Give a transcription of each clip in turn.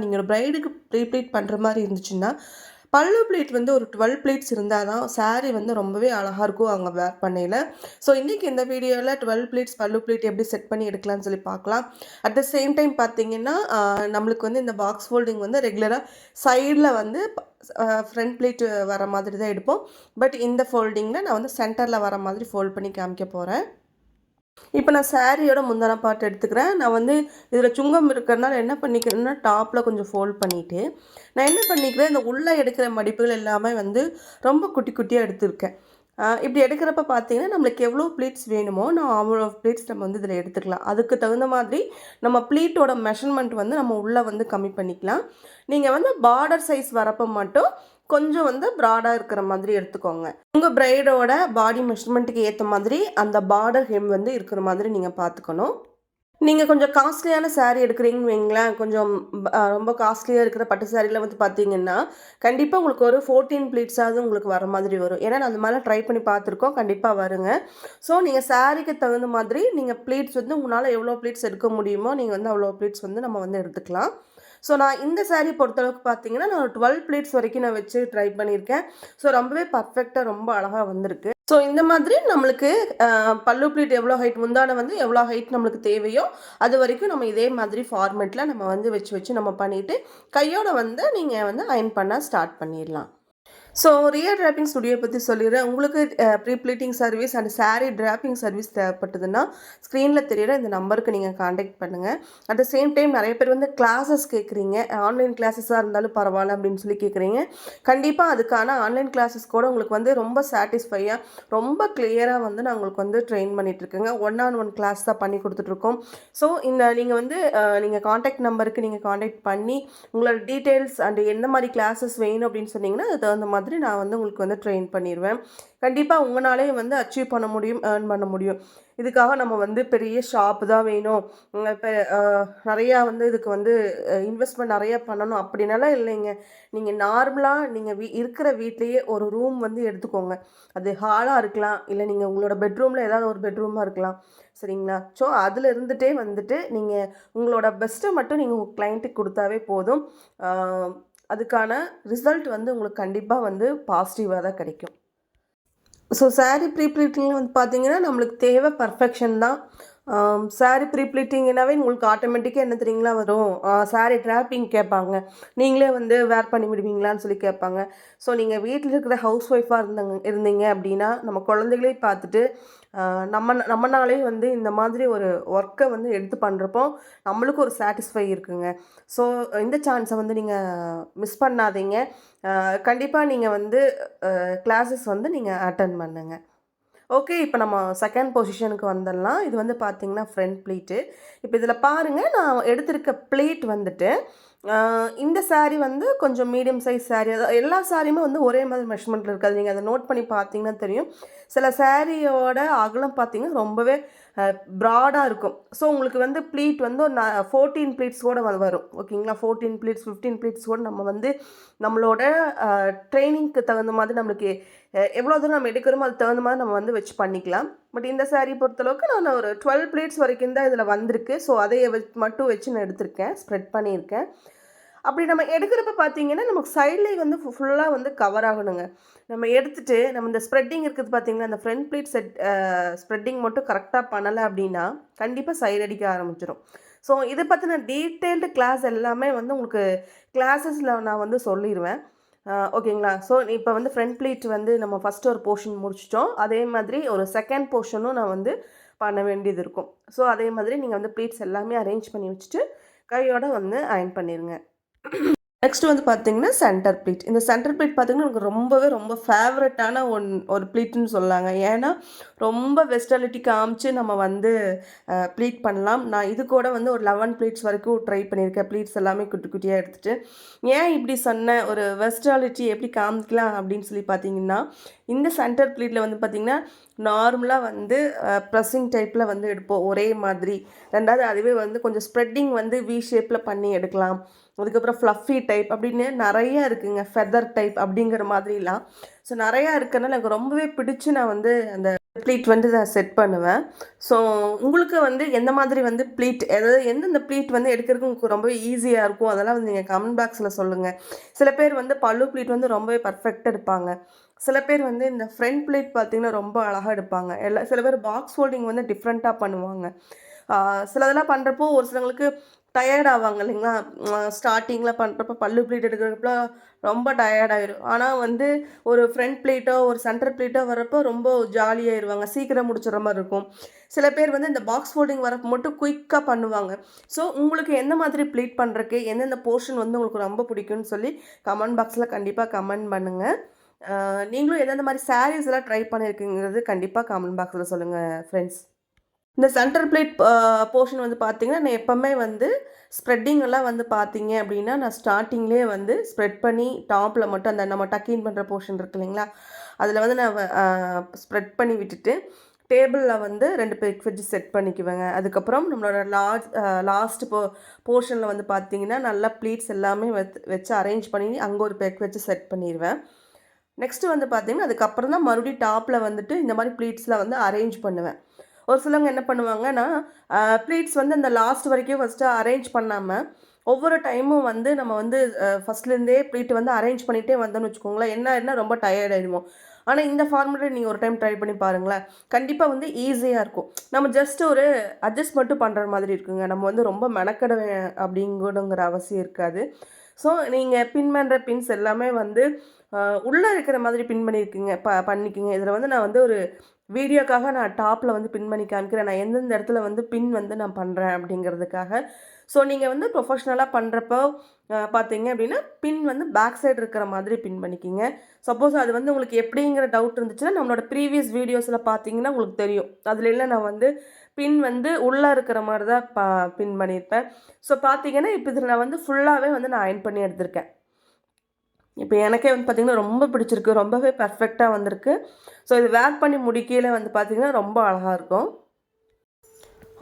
நீங்கள் ஒரு ப்ரைடுக்கு pre pleat பண்ணுற மாதிரி இருந்துச்சுன்னா பல்லு ப்ளேட் வந்து ஒரு டுவெல் ப்ளேட்ஸ் இருந்தால் தான் saree வந்து ரொம்பவே அழகாக இருக்கும் அவங்க வேர் பண்ணையில். ஸோ இன்றைக்கி இந்த வீடியோவில் டுவெல் ப்ளேட்ஸ் பல்லு ப்ளேட் எப்படி செட் பண்ணி எடுக்கலாம்னு சொல்லி பார்க்கலாம் அட் த சேம் டைம் பார்த்தீங்கன்னா நம்மளுக்கு வந்து இந்த பாக்ஸ் ஃபோல்டிங் வந்து ரெகுலராக சைடில் வந்து ஃப்ரண்ட் ப்ளீட் வர மாதிரி தான் எடுப்போம். பட் இந்த ஃபோல்டிங்கில் நான் வந்து சென்டரில் வர மாதிரி ஃபோல்ட் பண்ணி காமிக்க போகிறேன் இப்போ நான் சாரியோட முந்தான பாட்டு எடுத்துக்கிறேன். நான் வந்து இதில் சுங்கம் இருக்கிறதுனால என்ன பண்ணிக்கிறேன்னா டாப்பில் கொஞ்சம் ஃபோல்ட் பண்ணிவிட்டு நான் என்ன பண்ணிக்கிறேன் இந்த உள்ளே எடுக்கிற மடிப்புகள் எல்லாமே வந்து ரொம்ப குட்டி குட்டியாக எடுத்திருக்கேன். இப்படி எடுக்கிறப்ப பார்த்தீங்கன்னா நம்மளுக்கு எவ்வளோ ப்ளீட்ஸ் வேணுமோ நான் அவ்வளோ ப்ளீட்ஸ் நம்ம வந்து இதில் எடுத்துக்கலாம். அதுக்கு தகுந்த மாதிரி நம்ம ப்ளீட்டோட மெஷர்மெண்ட் வந்து நம்ம உள்ளே வந்து கம்மி பண்ணிக்கலாம். நீங்கள் வந்து பார்டர் சைஸ் வரப்போ மட்டும் கொஞ்சம் வந்து ப்ராடாக இருக்கிற மாதிரி எடுத்துக்கோங்க. உங்கள் ப்ரைடோட பாடி மெஷர்மெண்ட்டுக்கு ஏற்ற மாதிரி அந்த பார்டர் ஹெம் வந்து இருக்கிற மாதிரி நீங்கள் பார்த்துக்கணும் நீங்கள் கொஞ்சம் காஸ்ட்லியான சாரீ எடுக்கிறீங்கன்னு வைங்களேன். கொஞ்சம் ரொம்ப காஸ்ட்லியாக இருக்கிற பட்டு சாரியில் வந்து பார்த்தீங்கன்னா கண்டிப்பாக உங்களுக்கு ஒரு ஃபோர்டீன் ப்ளீட்ஸாவது உங்களுக்கு வர மாதிரி வரும். ஏன்னா நான் அந்த மாதிரிலாம் ட்ரை பண்ணி பார்த்துருக்கோம் கண்டிப்பாக வருங்க. ஸோ நீங்கள் சாரீக்கு தகுந்த மாதிரி நீங்கள் ப்ளீட்ஸ் வந்து உங்களால் எவ்வளோ ப்ளீட்ஸ் எடுக்க முடியுமோ நீங்கள் வந்து அவ்வளோ ப்ளீட்ஸ் வந்து நம்ம வந்து எடுத்துக்கலாம். ஸோ நான் இந்த சாரீ பொறுத்தளவுக்கு பார்த்தீங்கன்னா நான் டுவெல் பிளேட்ஸ் வரைக்கும் நான் வச்சு ட்ரை பண்ணியிருக்கேன். ஸோ ரொம்பவே பர்ஃபெக்டாக ரொம்ப அழகாக வந்திருக்கு. ஸோ இந்த மாதிரி நம்மளுக்கு பல்லு ப்ளீட் எவ்வளோ ஹைட் முந்தான வந்து எவ்வளோ ஹைட் நம்மளுக்கு தேவையோ அது வரைக்கும் நம்ம இதே மாதிரி ஃபார்மேட்டில் நம்ம வந்து வச்சு வச்சு நம்ம பண்ணிவிட்டு கையோட வந்து நீங்கள் வந்து அயன் பண்ண ஸ்டார்ட் பண்ணிடலாம். ஸோ ரியல் ட்ராப்பிங் ஸ்டுடியோ பற்றி சொல்லிடுறேன். உங்களுக்கு pre pleating service and saree draping service தேவைப்பட்டதுன்னா ஸ்க்ரீனில் தெரியுற இந்த நம்பருக்கு நீங்கள் காண்டாக்ட் பண்ணுங்கள் அட் த சேம் டைம் நிறைய பேர் வந்து கிளாஸஸ் கேட்குறீங்க ஆன்லைன் கிளாஸஸாக இருந்தாலும் பரவாயில்ல அப்படின்னு சொல்லி கேட்குறீங்க கண்டிப்பாக அதுக்கான ஆன்லைன் கிளாஸஸ் கூட உங்களுக்கு வந்து ரொம்ப சாட்டிஸ்ஃபையாக ரொம்ப கிளியராக வந்து நான் உங்களுக்கு வந்து ட்ரெயின் பண்ணிகிட்ருக்கேங்க ஒன் ஆன் ஒன் கிளாஸ் தான் பண்ணி கொடுத்துட்ருக்கோம் ஸோ இந்த நீங்கள் வந்து நீங்கள் காண்டாக்ட் நம்பருக்கு நீங்கள் காண்டாக்ட் பண்ணி உங்களோட டீட்டெயில்ஸ் அண்ட் எந்த மாதிரி கிளாஸஸ் வேணும் அப்படின்னு சொன்னீங்கன்னா அதுக்கு தகுந்த மாதிரி நான் வந்து உங்களுக்கு வந்து ட்ரெயின் பண்ணிடுவேன் கண்டிப்பாக உங்களாலே வந்து அச்சீவ் பண்ண முடியும் ஏர்ன் பண்ண முடியும். இதுக்காக நம்ம வந்து பெரிய ஷாப் தான் வேணும். இப்போ நிறையா வந்து இதுக்கு வந்து இன்வெஸ்ட்மெண்ட் நிறையா பண்ணணும். அப்படின்னாலாம் இல்லைங்க. நீங்கள் நார்மலாக நீங்கள் வீ இருக்கிற வீட்லேயே ஒரு ரூம் வந்து எடுத்துக்கோங்க. அது ஹாலாக இருக்கலாம். இல்லை நீங்கள் உங்களோட பெட்ரூமில் ஏதாவது ஒரு பெட்ரூமாக இருக்கலாம். சரிங்களா? ஸோ அதில் இருந்துகிட்டே வந்துட்டு நீங்கள் உங்களோட பெஸ்ட்டை மட்டும் நீங்கள் உங்கள் கிளைண்ட்டுக்கு கொடுத்தாவே போதும். அதுக்கான ரிசல்ட் வந்து உங்களுக்கு கண்டிப்பாக வந்து பாசிட்டிவாக தான் கிடைக்கும். ஸோ சாரீ ப்ரீ ப்ளீட்டிங்கில் வந்து பார்த்தீங்கன்னா நம்மளுக்கு தேவை பர்ஃபெக்ஷன் தான். சாரீ ப்ரீ உங்களுக்கு ஆட்டோமேட்டிக்காக என்ன தெரியுங்களா வரும்? சாரீ ட்ராப்பிங் கேட்பாங்க. நீங்களே வந்து வேர் பண்ணி விடுவீங்களான்னு சொல்லி கேட்பாங்க. ஸோ நீங்கள் வீட்டில் இருக்கிற ஹவுஸ் ஒய்ஃபாக இருந்தாங்க இருந்தீங்க அப்படின்னா நம்ம குழந்தைகளே பார்த்துட்டு நம்ம நம்மனாலே வந்து இந்த மாதிரி ஒரு ஒர்க்கை வந்து எடுத்து பண்ணுறப்போ நம்மளுக்கு ஒரு சாட்டிஸ்ஃபை இருக்குங்க. ஸோ இந்த சான்ஸை வந்து நீங்கள் மிஸ் பண்ணாதீங்க. கண்டிப்பாக நீங்கள் வந்து கிளாஸஸ் வந்து நீங்கள் அட்டன் பண்ணுங்கள் ஓகே இப்போ நம்ம செகண்ட் பொசிஷனுக்கு வந்துடலாம். இது வந்து பார்த்திங்கன்னா ஃப்ரண்ட் ப்ளீட்டு இப்போ இதில் பாருங்கள் நான் எடுத்திருக்க ப்ளீட் வந்துட்டு இந்த சாரீ வந்து கொஞ்சம் மீடியம் சைஸ் சாரீ அதாவது எல்லா சாரியுமே வந்து ஒரே மாதிரி மெஷர்மெண்ட்டில் இருக்காது நீங்கள் அதை நோட் பண்ணி பார்த்தீங்கன்னா தெரியும். சில சாரியோட அகலம் பார்த்தீங்கன்னா ரொம்பவே ப்ராடாக இருக்கும். ஸோ உங்களுக்கு வந்து ப்ளீட் வந்து ஒரு ஃபோர்டீன் ப்ளீட்ஸ் கூட வ- வரும். ஓகேங்களா ஃபோர்டீன் ப்ளீட்ஸ் ஃபிஃப்டீன் ப்ளீட்ஸ் கூட நம்ம வந்து நம்மளோட ட்ரைனிங்க்கு தகுந்த மாதிரி நம்மளுக்கு எவ்வளோ தூரம் நம்ம எடுக்கிறோமோ அதுக்கு தகுந்த மாதிரி நம்ம வந்து வச்சு பண்ணிக்கலாம். பட் இந்த சாரீ பொறுத்தளவுக்கு நான் ஒரு டுவெல் பிளேட்ஸ் வரைக்கும் தான் இதில் வந்திருக்கு. ஸோ அதையை வச்சு மட்டும் வச்சு நான் எடுத்திருக்கேன். ஸ்ப்ரெட் பண்ணியிருக்கேன். அப்படி நம்ம எடுக்கிறப்ப பார்த்தீங்கன்னா நமக்கு சைட்லேயே வந்து ஃபுல்லாக வந்து கவர் ஆகணுங்க. நம்ம எடுத்துட்டு நம்ம இந்த ஸ்ப்ரெட்டிங் இருக்குது பார்த்தீங்களா? அந்த ஃப்ரண்ட் பிளேட் செட் ஸ்ப்ரெட்டிங் மட்டும் கரெக்டாக பண்ணலை அப்படின்னா கண்டிப்பாக சைடு அடிக்க ஆரம்பிச்சிடும் ஸோ இதை பற்றின டீட்டெயில்டு கிளாஸ் எல்லாமே வந்து உங்களுக்கு கிளாஸஸில் நான் வந்து சொல்லிடுவேன் ஓகேங்களா? ஸோ இப்போ வந்து ஃப்ரண்ட் ப்ளீட் வந்து நம்ம ஃபஸ்ட்டு ஒரு போர்ஷன் முடிச்சிட்டோம். அதே மாதிரி ஒரு செகண்ட் போர்ஷனும் நான் வந்து பண்ண வேண்டியது இருக்கும். ஸோ அதே மாதிரி நீங்கள் வந்து ப்ளீட்ஸ் எல்லாமே அரேஞ்ச் பண்ணி வச்சுட்டு கையோடு வந்து அயன் பண்ணிடுங்க நெக்ஸ்ட் வந்து பார்த்தீங்கன்னா சென்டர் ப்ளீட் இந்த சென்டர் ப்ளீட் பார்த்தீங்கன்னா எனக்கு ரொம்பவே ரொம்ப ஃபேவரட்டான ஒன் ஒரு ப்ளீட்னு சொல்லாங்க. ஏன்னா ரொம்ப வெஸ்டாலிட்டி காமிச்சு நம்ம வந்து ப்ளீட் பண்ணலாம். நான் இது கூட வந்து ஒரு லெவன் ப்ளீட்ஸ் வரைக்கும் ட்ரை பண்ணியிருக்கேன். ப்ளீட்ஸ் எல்லாமே குட்டி குட்டியாக எடுத்துகிட்டு ஏன் இப்படி சொன்னேன் ஒரு வெஸ்டாலிட்டி எப்படி காமிக்கலாம் அப்படின்னு சொல்லி பார்த்தீங்கன்னா இந்த சென்டர் ப்ளீட்டில் வந்து பார்த்திங்கன்னா நார்மலாக வந்து ப்ரெஸ்ஸிங் டைப்பில் வந்து எடுப்போம். ஒரே மாதிரி. ரெண்டாவது அதுவே வந்து கொஞ்சம் ஸ்ப்ரெட்டிங் வந்து வி ஷேப்பில் பண்ணி எடுக்கலாம். அதுக்கப்புறம் ஃப்ளஃபி டைப் அப்படின்னு நிறைய இருக்குங்க ஃபெதர் டைப் அப்படிங்கிற மாதிரிலாம். ஸோ நிறையா இருக்கிறனால எனக்கு ரொம்பவே பிடிச்சி நான் வந்து அந்த ப்ளீட் வந்து நான் செட் பண்ணுவேன். ஸோ உங்களுக்கு வந்து எந்த மாதிரி வந்து ப்ளீட் அதாவது எந்தெந்த ப்ளீட் வந்து எடுக்கிறதுக்கு உங்களுக்கு ரொம்பவே ஈஸியாக இருக்கும்? அதெல்லாம் வந்து நீங்கள் கமெண்ட் பாக்ஸில் சொல்லுங்கள் சில பேர் வந்து பல்லு ப்ளீட் வந்து ரொம்பவே பர்ஃபெக்டாக எடுப்பாங்க. சில பேர் வந்து இந்த ஃப்ரண்ட் ப்ளீட் பார்த்திங்கன்னா ரொம்ப அழகாக எடுப்பாங்க. எல்லா சில பேர் பாக்ஸ் ஹோல்டிங் வந்து டிஃப்ரெண்ட்டாக பண்ணுவாங்க. சிலதெல்லாம் பண்ணுறப்போ ஒரு சிலவங்களுக்கு டயர்ட் ஆவாங்க இல்லைங்களா? ஸ்டார்டிங்கில் பண்ணுறப்ப பல்லு பிளேட் எடுக்கிறப்ப ரொம்ப டயர்ட் ஆயிரும். ஆனால் வந்து ஒரு ஃப்ரண்ட் பிளேட்டோ ஒரு சென்டர் பிளேட்டோ வரப்போ ரொம்ப ஜாலியாகிடுவாங்க சீக்கிரம் முடிச்சிடுற மாதிரி இருக்கும். சில பேர் வந்து இந்த பாக்ஸ் ஃபோல்டிங் வரப்போ மட்டும் குயிக்காக பண்ணுவாங்க. ஸோ உங்களுக்கு எந்த மாதிரி ப்ளீட் பண்ணுறக்கு எந்தெந்த போர்ஷன் வந்து உங்களுக்கு ரொம்ப பிடிக்கும்னு சொல்லி கமெண்ட் பாக்ஸில் கண்டிப்பாக கமெண்ட் பண்ணுங்கள் நீங்களும் எந்தெந்த மாதிரி சாரீஸ் எல்லாம் ட்ரை பண்ணியிருக்கீங்கிறது கண்டிப்பாக கமெண்ட் பாக்ஸில் சொல்லுங்கள் ஃப்ரெண்ட்ஸ் இந்த சென்டர் பிளேட் போர்ஷன் வந்து பார்த்திங்கன்னா நான் எப்போவுமே வந்து ஸ்ப்ரெட்டிங்கெல்லாம் வந்து பார்த்தீங்க அப்படின்னா நான் ஸ்டார்டிங்லேயே வந்து ஸ்ப்ரெட் பண்ணி டாப்பில் மட்டும் அந்த நம்ம டக்கின் பண்ணுற போர்ஷன் இருக்கு இல்லைங்களா? அதில் வந்து நான் ஸ்ப்ரெட் பண்ணி விட்டுட்டு டேபிளில் வந்து ரெண்டு பெக் ஃப்ரிட்ஜ் செட் பண்ணிக்குவேங்க. அதுக்கப்புறம் நம்மளோட லார்ஜ் லாஸ்ட் போ போர்ஷனில் வந்து பார்த்தீங்கன்னா நல்லா ப்ளீட்ஸ் எல்லாமே வச்சு அரேஞ்ச் பண்ணி அங்கே ஒரு பெக் வச்சு செட் பண்ணிடுவேன் நெக்ஸ்ட்டு வந்து பார்த்தீங்கன்னா அதுக்கப்புறம் தான் மறுபடியும் டாப்பில் வந்துட்டு இந்த மாதிரி ப்ளீட்ஸில் வந்து அரேஞ்ச் பண்ணுவேன். ஒரு சிலவங்க என்ன பண்ணுவாங்கன்னா ப்ளீட்ஸ் வந்து அந்த லாஸ்ட் வரைக்கும் ஃபஸ்ட்டு அரேஞ்ச் பண்ணாமல் ஒவ்வொரு டைமும் வந்து நம்ம வந்து ஃபஸ்ட்லேருந்தே ப்ளீட் வந்து அரேஞ்ச் பண்ணிகிட்டே வந்தோம்னு வச்சுக்கோங்களேன் என்ன என்ன ரொம்ப டயர்ட் ஆயிடுமோ. ஆனால் இந்த ஃபார்முலா நீங்கள் ஒரு டைம் ட்ரை பண்ணி பாருங்களேன். கண்டிப்பாக வந்து ஈஸியாக இருக்கும். நம்ம ஜஸ்ட் ஒரு அட்ஜஸ்ட் மட்டும் பண்ணுற மாதிரி இருக்குங்க. நம்ம வந்து ரொம்ப மெனக்கட அப்படிங்கிற அவசியம் இருக்காது. ஸோ நீங்கள் பின் பண்ணுற பின்ஸ் எல்லாமே வந்து உள்ளே இருக்கிற மாதிரி பின் பண்ணியிருக்கீங்க ப பண்ணிக்கிங்க. இதில் வந்து நான் வந்து ஒரு வீடியோக்காக நான் டாப்பில் வந்து பின் பண்ணி காமிக்கிறேன். நான் எந்தெந்த இடத்துல வந்து பின் வந்து நான் பண்ணுறேன் அப்படிங்கிறதுக்காக. ஸோ நீங்கள் வந்து ப்ரொஃபஷ்னலாக பண்ணுறப்போ பார்த்தீங்க அப்படின்னா பின் வந்து பேக் சைடு இருக்கிற மாதிரி பின் பண்ணிக்கிங்க. சப்போஸ் அது வந்து உங்களுக்கு எப்படிங்கிற டவுட் இருந்துச்சுன்னா நம்மளோட ப்ரீவியஸ் வீடியோஸில் பார்த்தீங்கன்னா உங்களுக்கு தெரியும். அதில் நான் வந்து பின் வந்து உள்ளே இருக்கிற மாதிரி தான் பா பின் பண்ணியிருப்பேன். ஸோ பார்த்தீங்கன்னா இப்போ இதில் நான் வந்து ஃபுல்லாகவே வந்து நான் அயன் பண்ணி எடுத்திருக்கேன். இப்போ எனக்கே வந்து பார்த்திங்கன்னா ரொம்ப பிடிச்சிருக்கு ரொம்பவே பர்ஃபெக்டாக வந்திருக்கு. ஸோ இது வேர் பண்ணி முடிக்கையில் வந்து பார்த்திங்கன்னா ரொம்ப அழகாக இருக்கும்.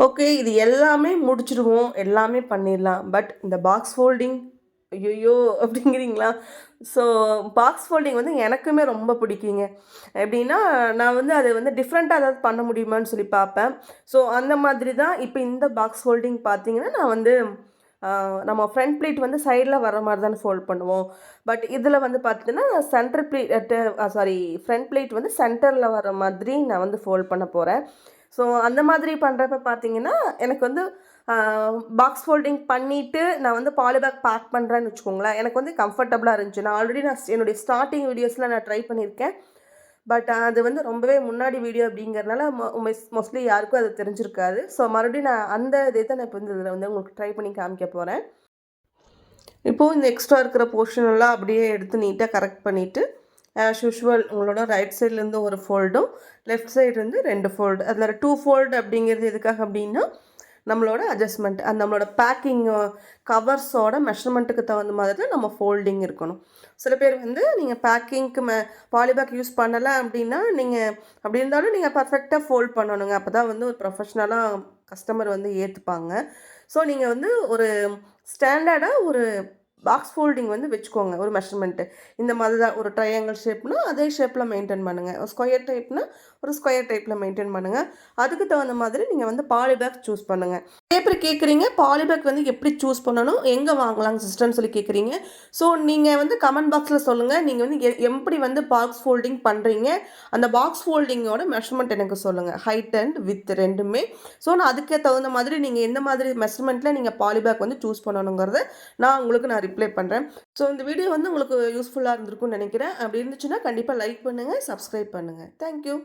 ஓகே இது எல்லாமே முடிச்சிடுவோம் எல்லாமே பண்ணிடலாம். பட் இந்த பாக்ஸ் ஃபோல்டிங் ஐயோ அப்படிங்கிறீங்களா? ஸோ பாக்ஸ் ஃபோல்டிங் வந்து எனக்குமே ரொம்ப பிடிக்குங்க. எப்படின்னா நான் வந்து அதை வந்து டிஃப்ரெண்ட்டாக ஏதாவது பண்ண முடியுமான்னு சொல்லி பார்ப்பேன். ஸோ அந்த மாதிரி தான் இப்போ இந்த பாக்ஸ் ஃபோல்டிங் பார்த்தீங்கன்னா நான் வந்து நம்ம ஃப்ரண்ட் ப்ளீட் வந்து சைடில் வர மாதிரி தானே ஃபோல்ட் பண்ணுவோம். பட் இதில் வந்து பார்த்துட்டுன்னா centre pleat sorry front pleat வந்து சென்டரில் வர மாதிரி நான் வந்து ஃபோல்ட் பண்ண போகிறேன் ஸோ அந்த மாதிரி பண்ணுறப்ப பார்த்தீங்கன்னா எனக்கு வந்து பாக்ஸ் ஃபோல்டிங் பண்ணிவிட்டு நான் வந்து பாலிபேக் பேக் பண்ணுறேன்னு வச்சுக்கோங்களேன். எனக்கு வந்து கம்ஃபர்டபுளாக இருந்துச்சு. நான் ஆல்ரெடி நான் என்னுடைய ஸ்டார்டிங் வீடியோஸில் நான் ட்ரை பண்ணியிருக்கேன். பட் அது வந்து ரொம்பவே முன்னாடி வீடியோ அப்படிங்கிறதுனால மோஸ்ட்லி யாருக்கும் அது தெரிஞ்சிருக்காது. ஸோ மறுபடியும் நான் அந்த இதை தான் நான் இப்போ இந்த இதில் வந்து உங்களுக்கு ட்ரை பண்ணி காமிக்க போகிறேன் இப்போது இந்த எக்ஸ்ட்ரா இருக்கிற போர்ஷன் எல்லாம் அப்படியே எடுத்து நீட்டாக கரெக்ட் பண்ணிவிட்டு ஆஸ் யூஷுவல் உங்களோட ரைட் சைட்லேருந்து ஒரு ஃபோல்டும் லெஃப்ட் சைட்லேருந்து ரெண்டு ஃபோல்டு அதில் டூ ஃபோல்டு அப்படிங்கிறது எதுக்காக அப்படின்னா நம்மளோட அட்ஜஸ்ட்மெண்ட் அந்த நம்மளோட பேக்கிங் கவர்ஸோட மெஷர்மெண்ட்டுக்கு தகுந்த மாதிரி நம்ம ஃபோல்டிங் இருக்கணும். சில பேர் வந்து நீங்கள் பேக்கிங்க்கு மே பாலிபேக் யூஸ் பண்ணலை அப்படின்னா நீங்கள் அப்படி இருந்தாலும் நீங்கள் பர்ஃபெக்டாக ஃபோல்ட் பண்ணணுங்க. அப்போ தான் வந்து ஒரு ப்ரொஃபஷ்னலாக கஸ்டமர் வந்து ஏற்றுப்பாங்க ஸோ நீங்கள் வந்து ஒரு ஸ்டாண்டர்டாக ஒரு பாக்ஸ் ஃபோல்டிங் வந்து வச்சுக்கோங்க ஒரு மெஷர்மெண்ட்டு இந்த மாதிரி தான் ஒரு ட்ரையாங்கிள் ஷேப்னா அதே ஷேப்பில் மெயின்டைன் பண்ணுங்கள் ஸ்கொயர் டைப்னா ஒரு ஸ்கொயர் டைப்பில் மெயின்டைன் பண்ணுங்கள் அதுக்கு தகுந்த மாதிரி நீங்கள் வந்து பாலிபேக் சூஸ் பண்ணுங்கள் பேப்பர் கேட்குறீங்க பாலிபேக் வந்து எப்படி சூஸ் பண்ணணும் எங்கே வாங்கலாம் சிஸ்டம்னு சொல்லி கேட்குறீங்க ஸோ நீங்கள் வந்து கமெண்ட் பாக்ஸில் சொல்லுங்கள் நீங்கள் வந்து எப்படி வந்து பாக்ஸ் ஃபோல்டிங் பண்ணுறீங்க அந்த பாக்ஸ் ஃபோல்டிங்கோட மெஷர்மெண்ட் எனக்கு சொல்லுங்கள் ஹைட் அண்ட் வித் ரெண்டுமே. ஸோ நான் அதுக்கே தகுந்த மாதிரி நீங்கள் எந்த மாதிரி மெஷர்மெண்ட்டில் நீங்கள் பாலிபேக் வந்து சூஸ் பண்ணணுங்கிறத நான் உங்களுக்கு நான் ரிப்ளை பண்ணுறேன் ஸோ இந்த வீடியோ வந்து உங்களுக்கு யூஸ்ஃபுல்லாக இருந்திருக்கும்னு நினைக்கிறேன். அப்படி இருந்துச்சுன்னா கண்டிப்பாக லைக் பண்ணுங்கள் சப்ஸ்கிரைப் பண்ணுங்கள் தேங்க்யூ